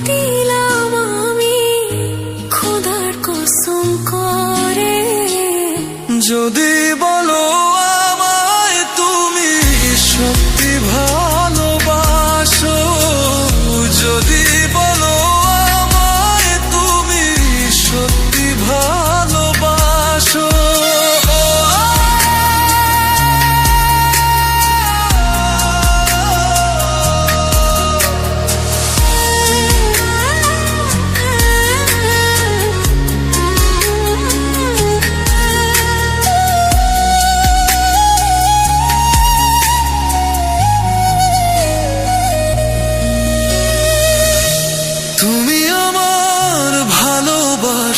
দিলাম আমি খোদার কসম করে। যদি বলো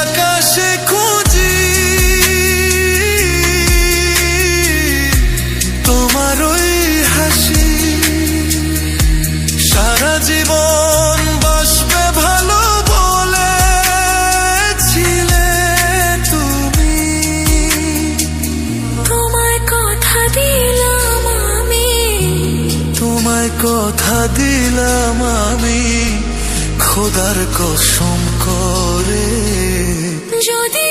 আকাশে খুঁজি। তোমার ওই হাসি সারা জীবন বাসবে ভালো বলেছিলে তুমি। তোমায় কথা দিলাম আমি। কথা দিলাম আমি। খোদার কসম করে। যদি